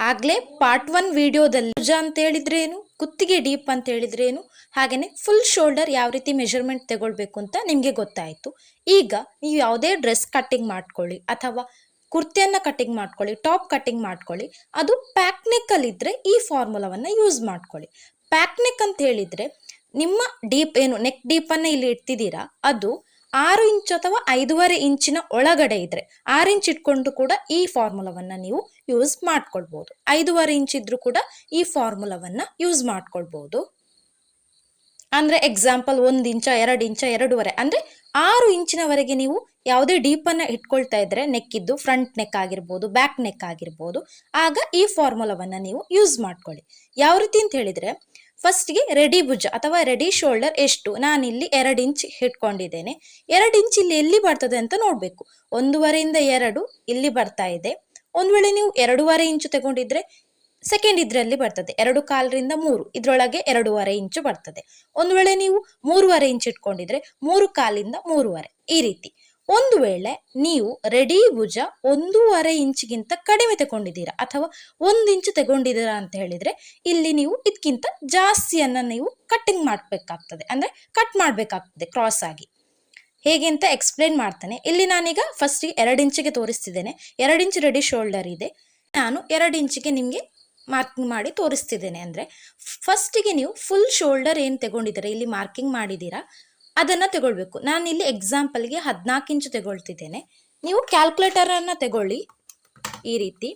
ಆಗ್ಲೇ part one ವಿಡಿಯೋದಲ್ಲಿ ಭುಜ ಅಂತ ಹೇಳಿದ್ರೆ ಏನು ಕುತ್ತಿಗೆ ಡೀಪ್ ಅಂತ ಹೇಳಿದ್ರೆ ಏನು ಹಾಗೇನೆ ಫುಲ್ ಶೋಲ್ಡರ್ ಯಾವ ರೀತಿ ಮೆಷರ್ಮೆಂಟ್ ತಗೊಳ್ಬೇಕು ಅಂತ ನಿಮಗೆ ಗೊತ್ತಾಯಿತು. ಈಗ ನೀವು ಯಾವುದೇ ಡ್ರೆಸ್ ಕಟ್ಟಿಂಗ್ ಮಾಡ್ಕೊಳ್ಳಿ ಅಥವಾ ಕುರ್ತಿಯನ್ನ ಕಟ್ಟಿಂಗ್ ಮಾಡ್ಕೊಳ್ಳಿ ಟಾಪ್ ಕಟ್ಟಿಂಗ್ ಮಾಡ್ಕೊಳ್ಳಿ, ಅದು ಪ್ಯಾಕ್ನೆಕ್ಕಲ್ಲಿದ್ದರೆ ಈ ಫಾರ್ಮುಲಾವನ್ನು ಯೂಸ್ ಮಾಡ್ಕೊಳ್ಳಿ. ಪ್ಯಾಕ್ನೆಕ್ ಅಂತ ಹೇಳಿದ್ರೆ ನಿಮ್ಮ ಡೀಪ್ ಏನು ನೆಕ್ ಡೀಪನ್ನು ಇಲ್ಲಿ ಇಡ್ತಿದ್ದೀರಾ? ಅದು ಆರು ಇಂಚ್ ಅಥವಾ ಐದೂವರೆ ಇಂಚಿನ ಒಳಗಡೆ ಇದ್ರೆ ಆರು ಇಂಚ್ ಇಟ್ಕೊಂಡು ಕೂಡ ಈ ಫಾರ್ಮುಲಾವನ್ನ ನೀವು ಯೂಸ್ ಮಾಡ್ಕೊಳ್ಬಹುದು ಐದೂವರೆ ಇಂಚ್ ಇದ್ರೂ ಕೂಡ ಈ ಫಾರ್ಮುಲಾವನ್ನ ಯೂಸ್ ಮಾಡ್ಕೊಳ್ಬಹುದು ಅಂದ್ರೆ ಎಕ್ಸಾಂಪಲ್ ಒಂದು ಇಂಚ, ಎರಡು ಇಂಚ, ಎರಡೂವರೆ ಅಂದ್ರೆ ಆರು ಇಂಚಿನವರೆಗೆ ನೀವು ಯಾವುದೇ ಡೀಪನ್ನ ಇಟ್ಕೊಳ್ತಾ ಇದ್ರೆ ನೆಕ್ಕಿದ್ದು ಫ್ರಂಟ್ ನೆಕ್ ಆಗಿರ್ಬೋದು ಬ್ಯಾಕ್ ನೆಕ್ ಆಗಿರ್ಬೋದು, ಆಗ ಈ ಫಾರ್ಮುಲಾವನ್ನ ನೀವು ಯೂಸ್ ಮಾಡ್ಕೊಳ್ಳಿ. ಯಾವ ರೀತಿ ಅಂತ ಹೇಳಿದ್ರೆ ಫಸ್ಟ್ಗೆ ರೆಡಿ ಭುಜ ಅಥವಾ ರೆಡಿ ಶೋಲ್ಡರ್ ಎಷ್ಟು? ನಾನಿಲ್ಲಿ ಎರಡು ಇಂಚ್ ಇಟ್ಕೊಂಡಿದ್ದೇನೆ. ಎರಡು ಇಂಚ್ ಇಲ್ಲಿ ಎಲ್ಲಿ ಬರ್ತದೆ ಅಂತ ನೋಡಬೇಕು. ಒಂದೂವರೆಯಿಂದ ಎರಡು ಇಲ್ಲಿ ಬರ್ತಾ ಇದೆ. ಒಂದು ವೇಳೆ ನೀವು ಎರಡೂವರೆ ಇಂಚು ತಗೊಂಡಿದ್ರೆ ಸೆಕೆಂಡ್ ಇದರಲ್ಲಿ ಬರ್ತದೆ. ಎರಡು ಕಾಲರಿಂದ ಮೂರು, ಇದರೊಳಗೆ ಎರಡೂವರೆ ಇಂಚು ಬರ್ತದೆ. ಒಂದು ವೇಳೆ ನೀವು ಮೂರುವರೆ ಇಂಚ್ ಇಟ್ಕೊಂಡಿದ್ರೆ ಮೂರು ಕಾಲಿಂದ ಮೂರುವರೆ. ಈ ರೀತಿ. ಒಂದು ವೇಳೆ ನೀವು ರೆಡಿ ಭುಜ ಒಂದೂವರೆ ಇಂಚಿಗಿಂತ ಕಡಿಮೆ ತಗೊಂಡಿದ್ದೀರಾ ಅಥವಾ ಒಂದು ಇಂಚು ತಗೊಂಡಿದ್ದೀರಾ ಅಂತ ಹೇಳಿದ್ರೆ ಇಲ್ಲಿ ನೀವು ಇದಕ್ಕಿಂತ ಜಾಸ್ತಿಯನ್ನು ನೀವು ಕಟ್ಟಿಂಗ್ ಮಾಡಬೇಕಾಗ್ತದೆ. ಅಂದರೆ ಕಟ್ ಮಾಡಬೇಕಾಗ್ತದೆ ಕ್ರಾಸ್ ಆಗಿ. ಹೇಗೆ ಅಂತ ಎಕ್ಸ್ಪ್ಲೇನ್ ಮಾಡ್ತಾನೆ. ಇಲ್ಲಿ ನಾನೀಗ ಫಸ್ಟ್ ಎರಡು ಇಂಚಿಗೆ ತೋರಿಸ್ತಿದ್ದೇನೆ. ಎರಡು ಇಂಚ್ ರೆಡಿ ಶೋಲ್ಡರ್ ಇದೆ. ನಾನು ಎರಡು ಇಂಚಿಗೆ ನಿಮಗೆ ಮಾರ್ಕಿಂಗ್ ಮಾಡಿ ತೋರಿಸ್ತಿದ್ದೇನೆ. ಅಂದರೆ ಫಸ್ಟಿಗೆ ನೀವು ಫುಲ್ ಶೋಲ್ಡರ್ ಏನು ತಗೊಂಡಿದ್ದೀರಾ? ಇಲ್ಲಿ ಮಾರ್ಕಿಂಗ್ ಮಾಡಿದ್ದೀರಾ? ಅದನ್ನು ತಗೊಳ್ಬೇಕು. ನಾನು ಇಲ್ಲಿ ಎಕ್ಸಾಂಪಲ್ಗೆ ಹದಿನಾಲ್ಕು ಇಂಚು ತಗೊಳ್ತಿದ್ದೇನೆ. ನೀವು ಕ್ಯಾಲ್ಕುಲೇಟರನ್ನು ತಗೊಳ್ಳಿ. ಈ ರೀತಿ.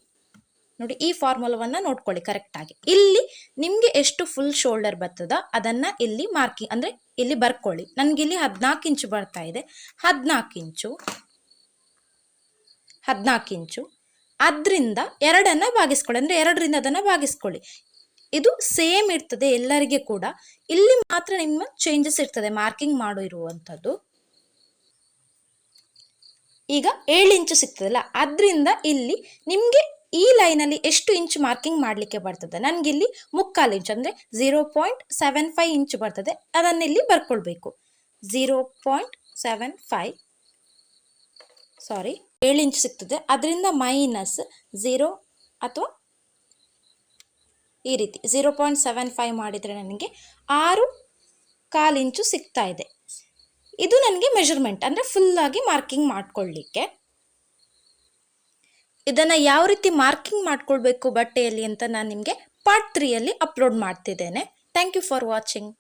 ನೋಡಿ, ಈ ಫಾರ್ಮುಲಾವನ್ನು ನೋಡ್ಕೊಳ್ಳಿ ಕರೆಕ್ಟಾಗಿ ಇಲ್ಲಿ ನಿಮಗೆ ಎಷ್ಟು ಫುಲ್ ಶೋಲ್ಡರ್ ಬರ್ತದ ಅದನ್ನು ಇಲ್ಲಿ ಮಾರ್ಕಿಂಗ್ ಅಂದರೆ ಇಲ್ಲಿ ಬರ್ಕೊಳ್ಳಿ. ನನಗೆ ಇಲ್ಲಿ ಹದಿನಾಲ್ಕು ಇಂಚು ಬರ್ತಾ ಇದೆ. ಹದಿನಾಲ್ಕು ಇಂಚು. ಹದಿನಾಲ್ಕು ಇಂಚು. ಅದರಿಂದ ಎರಡನ್ನ ಭಾಗಿಸ್ಕೊಳ್ಳಿ. ಅಂದರೆ ಎರಡರಿಂದ ಅದನ್ನು ಭಾಗಿಸ್ಕೊಳ್ಳಿ. ಇದು ಸೇಮ್ ಇರ್ತದೆ ಎಲ್ಲರಿಗೆ ಕೂಡ. ಇಲ್ಲಿ ಮಾತ್ರ ನಿಮ್ಮ ಚೇಂಜಸ್ ಇರ್ತದೆ ಮಾರ್ಕಿಂಗ್ ಮಾಡೋ ಇರುವಂಥದ್ದು. ಈಗ ಏಳು ಇಂಚು ಸಿಗ್ತದಲ್ಲ ಅದರಿಂದ ಇಲ್ಲಿ ನಿಮಗೆ ಈ ಲೈನಲ್ಲಿ ಎಷ್ಟು ಇಂಚ್ ಮಾರ್ಕಿಂಗ್ ಮಾಡಲಿಕ್ಕೆ ಬರ್ತದೆ? ನನಗೆ ಇಲ್ಲಿ ಮುಕ್ಕಾಲು ಇಂಚು ಅಂದರೆ zero point seven five inch ಬರ್ತದೆ ಅದನ್ನಿಲ್ಲಿ ಬರ್ಕೊಳ್ಬೇಕು. Zero point seven five sorry ಏಳು ಇಂಚ್ ಸಿಗ್ತದೆ, ಅದರಿಂದ ಮೈನಸ್ ಝೀರೋ ಅಥವಾ ಈ ರೀತಿ ಝೀರೋ ಪಾಯಿಂಟ್ ಸೆವೆನ್ ಫೈವ್ ಮಾಡಿದರೆ ನನಗೆ ಆರು ಕಾಲು ಇಂಚು ಸಿಗ್ತಾ ಇದೆ. ಇದು ನನಗೆ ಮೆಷರ್ಮೆಂಟ್ ಅಂದರೆ ಫುಲ್ಲಾಗಿ ಮಾರ್ಕಿಂಗ್ ಮಾಡ್ಕೊಳ್ಳಿಕ್ಕೆ ಇದನ್ನು ಯಾವ ರೀತಿ ಮಾರ್ಕಿಂಗ್ ಮಾಡಿಕೊಳ್ಬೇಕು ಬಟ್ಟೆಯಲ್ಲಿ ಅಂತ ನಾನು ನಿಮಗೆ ಪಾರ್ಟ್ ತ್ರೀಯಲ್ಲಿ ಅಪ್ಲೋಡ್ ಮಾಡ್ತಿದ್ದೇನೆ. Thank you for watching